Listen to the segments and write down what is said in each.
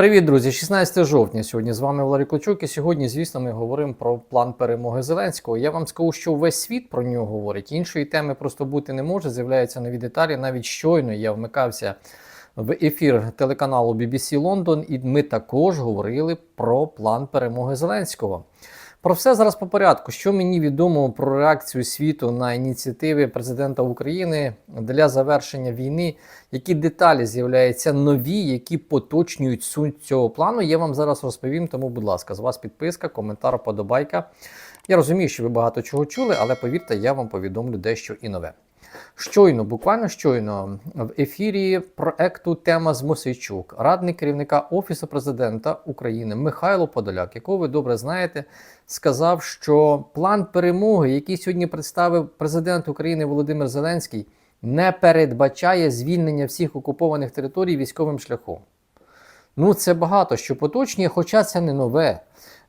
Привіт, друзі! 16 жовтня. Сьогодні з вами Валерій Клочук. І сьогодні, звісно, ми говоримо про план перемоги Зеленського. Я вам скажу, що весь світ про нього говорить. Іншої теми просто бути не може. З'являються нові деталі. Навіть щойно я вмикався в ефір телеканалу BBC Лондон, і ми також говорили про план перемоги Зеленського. Про все зараз по порядку. Що мені відомо про реакцію світу на ініціативи президента України для завершення війни, які деталі з'являються нові, які поточнюють суть цього плану. Я вам зараз розповім. Тому, будь ласка, з вас підписка, коментар, подобайка. Я розумію, що ви багато чого чули, але повірте, я вам повідомлю дещо і нове. Щойно, буквально щойно, в ефірі проекту Тема з Мосейчук, радник керівника Офісу президента України Михайло Подоляк, якого ви добре знаєте, сказав, що план перемоги, який сьогодні представив президент України Володимир Зеленський, не передбачає звільнення всіх окупованих територій військовим шляхом. Ну, це багато що поточнює, хоча це не нове.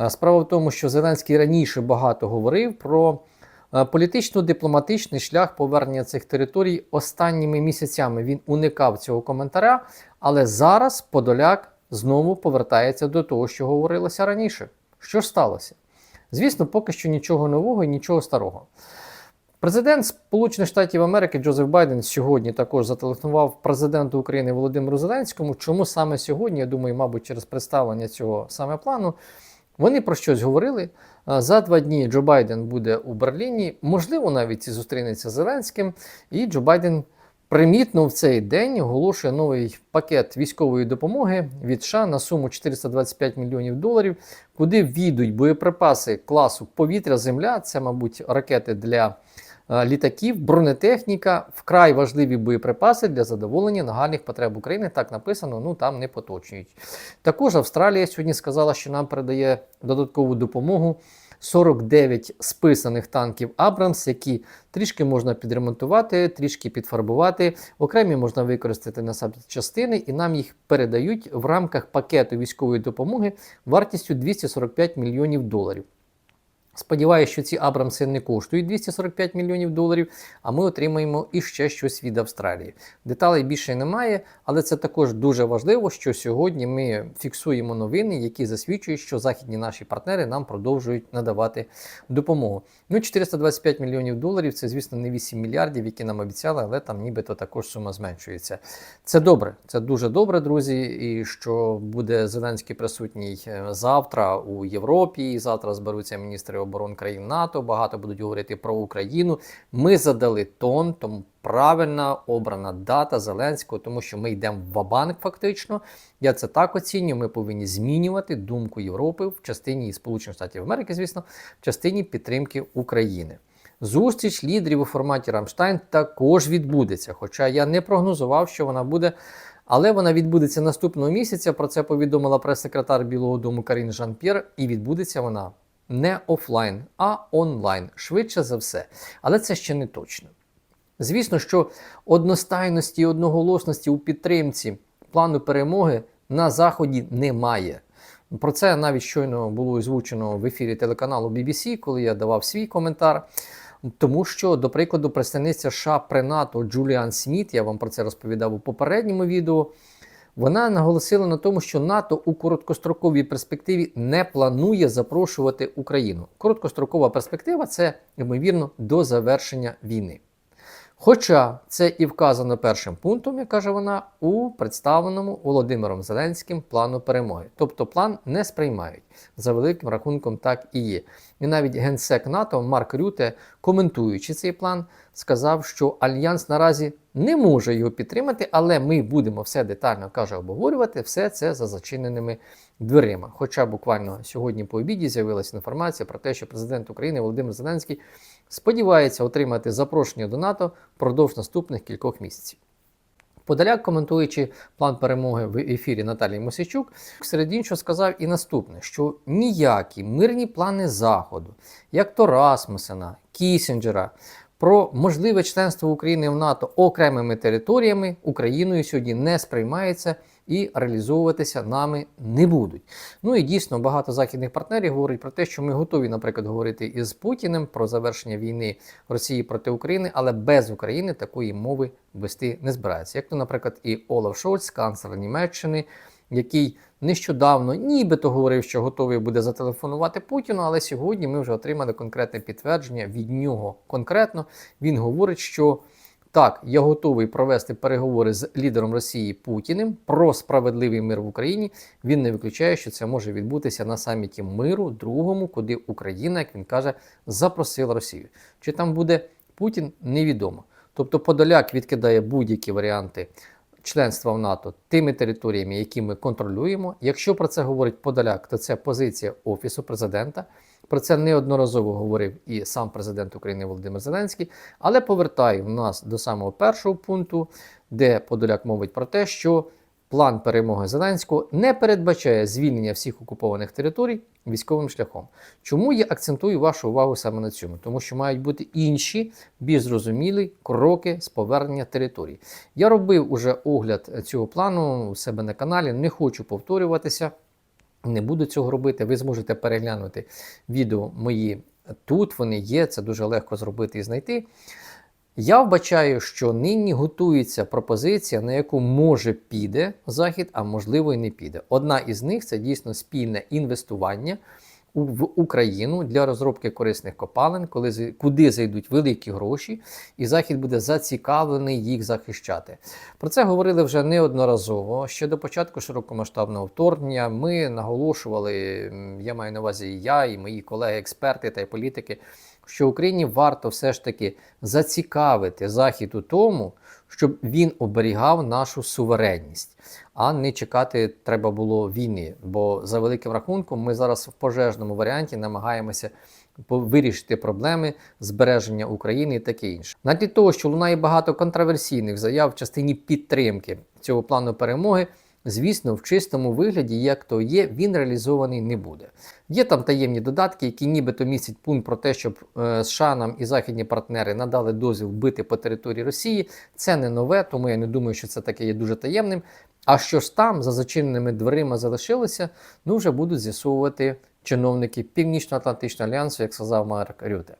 Е, Справа в тому, що Зеленський раніше багато говорив про політично-дипломатичний шлях повернення цих територій останніми місяцями. Він уникав цього коментаря, але зараз Подоляк знову повертається до того, що говорилося раніше. Що ж сталося? Звісно, поки що нічого нового і нічого старого. Президент Сполучених Штатів Америки Джозеф Байден сьогодні також зателефонував президенту України Володимиру Зеленському. Чому саме сьогодні? Я думаю, мабуть, через представлення цього саме плану. Вони про щось говорили. За два дні Джо Байден буде у Берліні, можливо, навіть і зустрінеться з Зеленським. І Джо Байден примітно в цей день оголошує новий пакет військової допомоги від США на суму 425 мільйонів доларів, куди війдуть боєприпаси класу повітря-земля. Це, мабуть, ракети для літаків, бронетехніка, вкрай важливі боєприпаси для задоволення нагальних потреб України. Так написано, ну там не поточнюють. Також Австралія сьогодні сказала, що нам передає додаткову допомогу. 49 списаних танків Абрамс, які трішки можна підремонтувати, трішки підфарбувати, окремі можна використати на частини, і нам їх передають в рамках пакету військової допомоги вартістю 245 мільйонів доларів. Сподіваюся, що ці Абрамси не коштують 245 мільйонів доларів, а ми отримаємо іще щось від Австралії. Деталей більше немає, але це також дуже важливо, що сьогодні ми фіксуємо новини, які засвідчують, що західні наші партнери нам продовжують надавати допомогу. Ну, 425 мільйонів доларів це, звісно, не 8 мільярдів, які нам обіцяли, але там нібито також сума зменшується. Це добре, це дуже добре, друзі. І що буде Зеленський присутній е, завтра у Європі. І завтра зберуться міністри оборон країн НАТО. Багато будуть говорити про Україну. Ми задали тон, тому правильна обрана дата Зеленського, тому що ми йдемо в вабанк фактично. Я це так оцінюю. Ми повинні змінювати думку Європи в частині Сполучених Штатів Америки, звісно, в частині підтримки України. Зустріч лідерів у форматі Рамштайн також відбудеться. Хоча я не прогнозував, що вона буде. Але вона відбудеться наступного місяця. Про це повідомила прес-секретар Білого Дому Карін Жан-П'єр, і відбудеться вона не офлайн, а онлайн, швидше за все. Але це ще не точно. Звісно, що одностайності і одноголосності у підтримці плану перемоги на Заході немає. Про це навіть щойно було озвучено в ефірі телеканалу BBC, коли я давав свій коментар. Тому що, до прикладу, представниця США при НАТО Джуліан Сміт, я вам про це розповідав у попередньому відео. Вона наголосила на тому, що НАТО у короткостроковій перспективі не планує запрошувати Україну. Короткострокова перспектива це, ймовірно, до завершення війни. Хоча це і вказано першим пунктом, як каже вона, у представленому Володимиром Зеленським плану перемоги. Тобто план не сприймають. За великим рахунком, так і є. І навіть генсек НАТО Марк Рюте, коментуючи цей план, сказав, що Альянс наразі не може його підтримати, але ми будемо все детально каже обговорювати, все це за зачиненими дверима. Хоча буквально сьогодні по обіді з'явилася інформація про те, що президент України Володимир Зеленський сподівається отримати запрошення до НАТО впродовж наступних кількох місяців. Подаляк, коментуючи план перемоги в ефірі Наталії Мосичук, серед іншого сказав і наступне: що ніякі мирні плани Заходу, як то Расмусена, Кісінджера, про можливе членство України в НАТО окремими територіями Україною сьогодні не сприймається і реалізовуватися нами не будуть. Ну і дійсно багато західних партнерів говорять про те, що ми готові, наприклад, говорити із Путіним про завершення війни Росії проти України, але без України такої мови вести не збирається. Як то, наприклад, і Олаф Шольц, канцлер Німеччини. Який нещодавно нібито говорив, що готовий буде зателефонувати Путіну, але сьогодні ми вже отримали конкретне підтвердження від нього. Конкретно він говорить, що так, я готовий провести переговори з лідером Росії Путіним про справедливий мир в Україні. Він не виключає, що це може відбутися на саміті миру, другому, куди Україна, як він каже, запросила Росію. Чи там буде Путін, невідомо. Тобто Подоляк відкидає будь-які варіанти членства в НАТО тими територіями, які ми контролюємо. Якщо про це говорить Подоляк, то це позиція Офісу президента. Про це неодноразово говорив і сам президент України Володимир Зеленський. Але повертаю нас до самого першого пункту, де Подоляк мовить про те, що план перемоги Зеленського не передбачає звільнення всіх окупованих територій військовим шляхом. Чому я акцентую вашу увагу саме на цьому? Тому що мають бути інші, більш зрозумілі кроки з повернення територій. Я робив уже огляд цього плану у себе на каналі, не хочу повторюватися. Не буду цього робити. Ви зможете переглянути відео мої тут. Вони є, це дуже легко зробити і знайти. Я вбачаю, що нині готується пропозиція, на яку може піде Захід, а можливо і не піде. Одна із них це дійсно спільне інвестування в Україну для розробки корисних копалин, коли куди зайдуть великі гроші, і Захід буде зацікавлений їх захищати. Про це говорили вже неодноразово. Ще до початку широкомасштабного вторгнення ми наголошували, я маю на увазі і я, і мої колеги-експерти та й політики, що Україні варто все ж таки зацікавити Захід у тому, щоб він оберігав нашу суверенність, а не чекати треба було війни. Бо за великим рахунком ми зараз в пожежному варіанті намагаємося вирішити проблеми збереження України і таке інше. На тлі того, що лунає багато контроверсійних заяв в частині підтримки цього плану перемоги. Звісно, в чистому вигляді, як то є, він реалізований не буде. Є там таємні додатки, які нібито містять пункт про те, щоб е, США нам і західні партнери надали дозвіл бити по території Росії. Це не нове, тому я не думаю, що це таке є дуже таємним. А що ж там за зачиненими дверима залишилося, ну вже будуть з'ясовувати чиновники Північно-Атлантичного альянсу, як сказав Марк Рюте.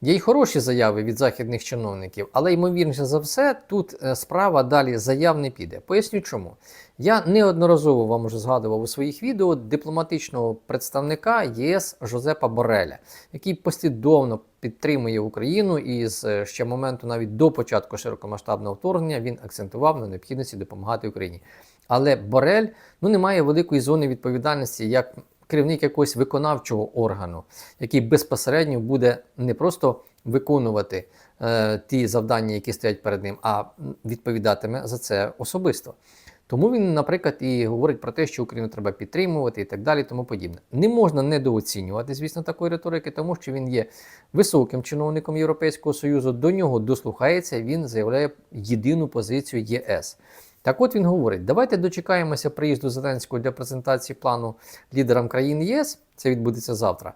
Є й хороші заяви від західних чиновників, але ймовірніше за все, тут е, справа далі заяв не піде. Поясню чому. Я неодноразово вам уже згадував у своїх відео дипломатичного представника ЄС Жозепа Бореля, який послідовно підтримує Україну і з е, ще моменту навіть до початку широкомасштабного вторгнення він акцентував на необхідності допомагати Україні. Але Борель ну, не має великої зони відповідальності як керівник якогось виконавчого органу, який безпосередньо буде не просто виконувати е, ті завдання, які стоять перед ним, а відповідатиме за це особисто. Тому він, наприклад, і говорить про те, що Україну треба підтримувати і так далі, тому подібне. Не можна недооцінювати, звісно, такої риторики, тому що він є високим чиновником Європейського Союзу, до нього дослухається, він заявляє єдину позицію ЄС. Так от він говорить: давайте дочекаємося приїзду Зеленського для презентації плану лідерам країн ЄС, це відбудеться завтра,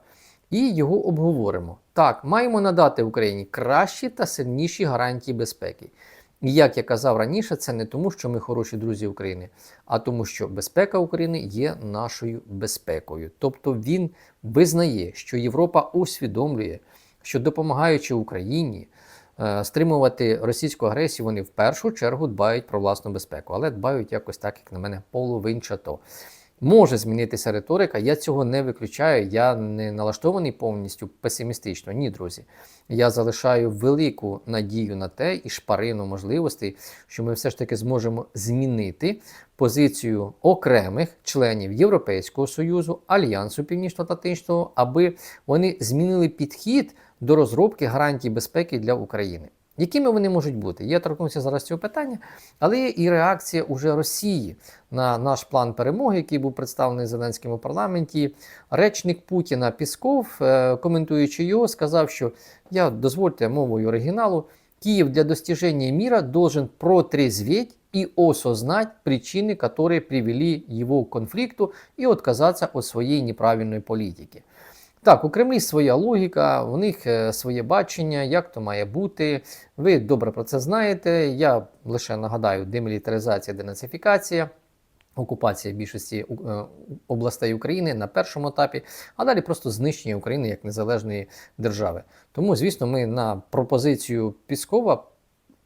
і його обговоримо. Так, маємо надати Україні кращі та сильніші гарантії безпеки. І як я казав раніше, це не тому, що ми хороші друзі України, а тому, що безпека України є нашою безпекою. Тобто він визнає, що Європа усвідомлює, що допомагаючи Україні стримувати російську агресію, вони в першу чергу дбають про власну безпеку, але дбають якось так, як на мене, половинчато. Може змінитися риторика, я цього не виключаю. Я не налаштований повністю песимістично. Ні, друзі. Я залишаю велику надію на те і шпарину можливостей, що ми все ж таки зможемо змінити позицію окремих членів Європейського Союзу, Альянсу Північно-Атлантичного, аби вони змінили підхід до розробки гарантій безпеки для України. Якими вони можуть бути? Я торкнуся зараз цього питання, але є і реакція уже Росії на наш план перемоги, який був представлений Зеленським у парламенті. Речник Путіна Пісков, е, коментуючи його, сказав, що я дозвольте мовою оригіналу, Киев для достижения мира должен протрезветь и осознать причины, которые привели его к конфликту, и отказаться от своей неправильної політики. Так, у Кремлі своя логіка, у них е, своє бачення, як то має бути. Ви добре про це знаєте. Я лише нагадаю: демілітаризація, денацифікація, окупація більшості е, областей України на першому етапі, а далі просто знищення України як незалежної держави. Тому, звісно, ми на пропозицію Піскова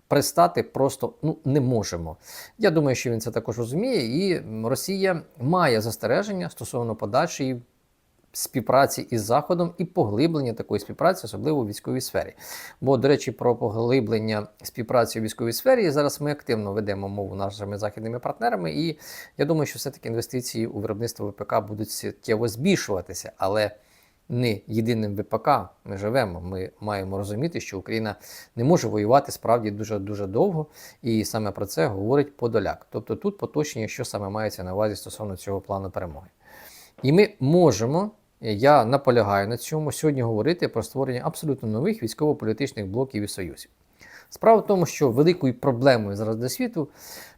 пристати просто ну, не можемо. Я думаю, що він це також розуміє, і Росія має застереження стосовно подальшої співпраці із Заходом і поглиблення такої співпраці, особливо у військовій сфері. Бо, до речі, про поглиблення співпраці у військовій сфері зараз ми активно ведемо мову нашими західними партнерами, і я думаю, що все-таки інвестиції у виробництво ВПК будуть суттєво збільшуватися, але не єдиним ВПК ми живемо. Ми маємо розуміти, що Україна не може воювати справді дуже дуже довго, і саме про це говорить Подоляк. Тобто тут поточення, що саме мається на увазі стосовно цього плану перемоги. І ми можемо, я наполягаю на цьому, сьогодні говорити про створення абсолютно нових військово-політичних блоків і союзів. Справа в тому, що великою проблемою зараз для світу,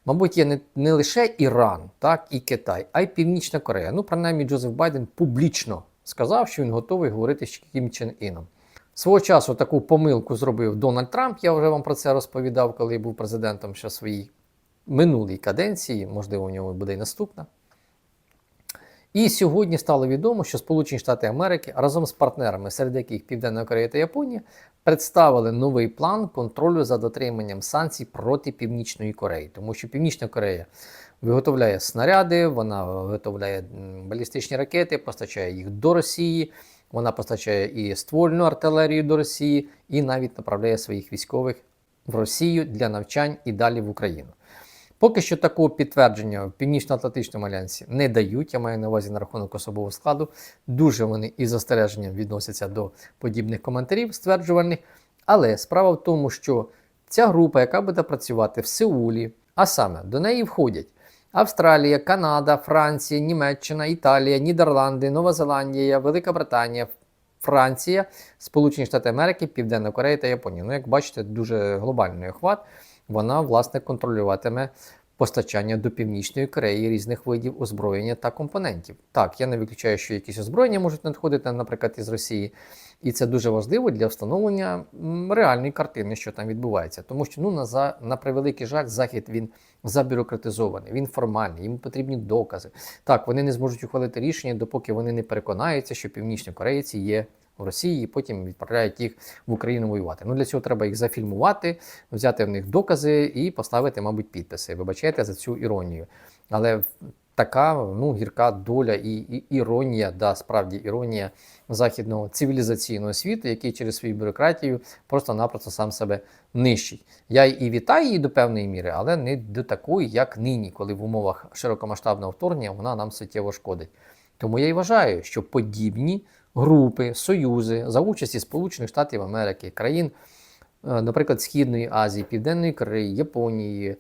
мабуть, є не, не лише Іран, так і Китай, а й Північна Корея. Ну, принаймні, Джозеф Байден публічно сказав, що він готовий говорити з Кім Чен Іном. Свого часу таку помилку зробив Дональд Трамп. Я вже вам про це розповідав, коли був президентом ще своїй минулій каденції, можливо, у нього буде і наступна. І сьогодні стало відомо, що Сполучені Штати Америки разом з партнерами, серед яких Південна Корея та Японія, представили новий план контролю за дотриманням санкцій проти Північної Кореї, тому що Північна Корея виготовляє снаряди, вона виготовляє балістичні ракети, постачає їх до Росії. Вона постачає і ствольну артилерію до Росії, і навіть направляє своїх військових в Росію для навчань і далі в Україну. Поки що такого підтвердження в Північно-Атлантичному альянсі не дають, я маю на увазі на рахунок особового складу. Дуже вони із застереженням відносяться до подібних коментарів, стверджувальних. Але справа в тому, що ця група, яка буде працювати в Сеулі, а саме до неї входять Австралія, Канада, Франція, Німеччина, Італія, Нідерланди, Нова Зеландія, Велика Британія, Франція, Сполучені Штати Америки, Південна Корея та Японія. Ну, як бачите, дуже глобальний охват. Вона, власне, контролюватиме постачання до Північної Кореї різних видів озброєння та компонентів. Так, я не виключаю, що якісь озброєння можуть надходити, наприклад, із Росії. І це дуже важливо для встановлення реальної картини, що там відбувається. Тому що, ну, на, за, на превеликий жаль, Захід він забюрократизований, він формальний, йому потрібні докази. Так, вони не зможуть ухвалити рішення, допоки вони не переконаються, що північні корейці є в Росії, і потім відправляють їх в Україну воювати. Ну для цього треба їх зафільмувати, взяти в них докази і поставити, мабуть, підписи. Вибачайте за цю іронію. Але така ну, гірка доля і, і іронія, да, справді іронія західного цивілізаційного світу, який через свою бюрократію просто-напросто сам себе нищить. Я і вітаю її до певної міри, але не до такої, як нині, коли в умовах широкомасштабного вторгнення вона нам суттєво шкодить. Тому я і вважаю, що подібні групи, союзи за участі Сполучених Штатів Америки, країн, е, наприклад, Східної Азії, Південної Кореї, Японії,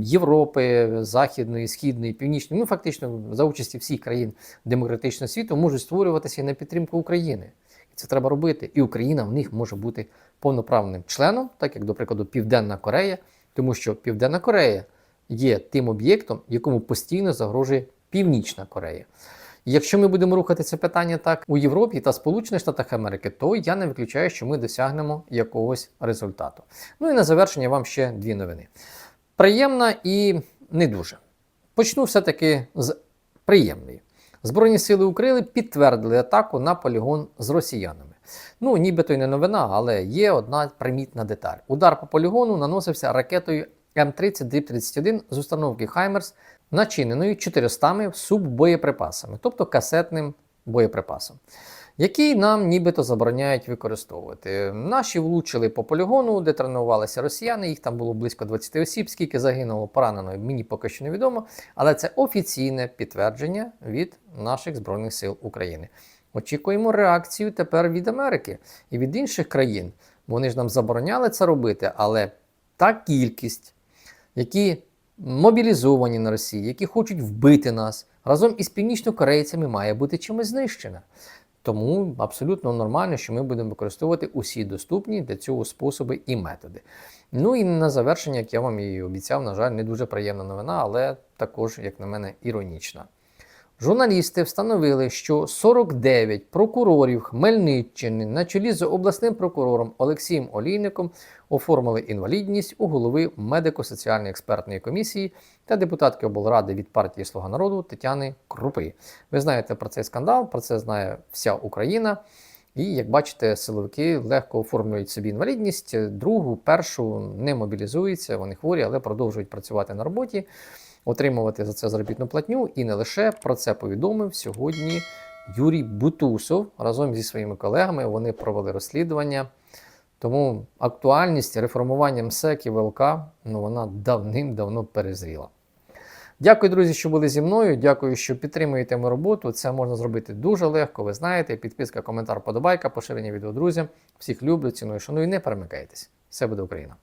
Європи, Західної, Східної, Північної, ну фактично за участі всіх країн демократичного світу можуть створюватися на підтримку України. І це треба робити. І Україна в них може бути повноправним членом, так як, до прикладу, Південна Корея, тому що Південна Корея є тим об'єктом, якому постійно загрожує Північна Корея. Якщо ми будемо рухати це питання так у Європі та Сполучених Штатах Америки, то я не виключаю, що ми досягнемо якогось результату. Ну і на завершення вам ще дві новини. Приємна і не дуже. Почну все-таки з приємної. Збройні сили України підтвердили атаку на полігон з росіянами. Ну, нібито й не новина, але є одна примітна деталь. Удар по полігону наносився ракетою М30-31 з установки Хаймерс, начиненою 400 суббоєприпасами, тобто касетним боєприпасом, який нам нібито забороняють використовувати. Наші влучили по полігону, де тренувалися росіяни, їх там було близько 20 осіб, скільки загинуло поранено, мені поки що невідомо, але це офіційне підтвердження від наших Збройних сил України. Очікуємо реакцію тепер від Америки і від інших країн. Вони ж нам забороняли це робити, але та кількість, які мобілізовані на Росії, які хочуть вбити нас разом із північнокорейцями, має бути чимось знищена. Тому абсолютно нормально, що ми будемо використовувати усі доступні для цього способи і методи. Ну і на завершення, як я вам і обіцяв, на жаль, не дуже приємна новина, але також, як на мене, іронічна. Журналісти встановили, що 49 прокурорів Хмельниччини на чолі з обласним прокурором Олексієм Олійником оформили інвалідність у голови медико-соціальної експертної комісії та депутатки облради від партії Слуга народу Тетяни Крупи. Ви знаєте про цей скандал, про це знає вся Україна. І як бачите, силовики легко оформлюють собі інвалідність, другу, першу не мобілізуються, вони хворі, але продовжують працювати на роботі, отримувати за це заробітну платню. І не лише про це повідомив сьогодні Юрій Бутусов разом зі своїми колегами. Вони провели розслідування. Тому актуальність реформування МСЕК і ВЛК ну, вона давним-давно перезріла. Дякую, друзі, що були зі мною. Дякую, що підтримуєте мою роботу. Це можна зробити дуже легко. Ви знаєте. Підписка, коментар, подобайка, поширення відео друзям. Всіх люблю, ціную, шаную. Не перемикайтесь. Все буде Україна!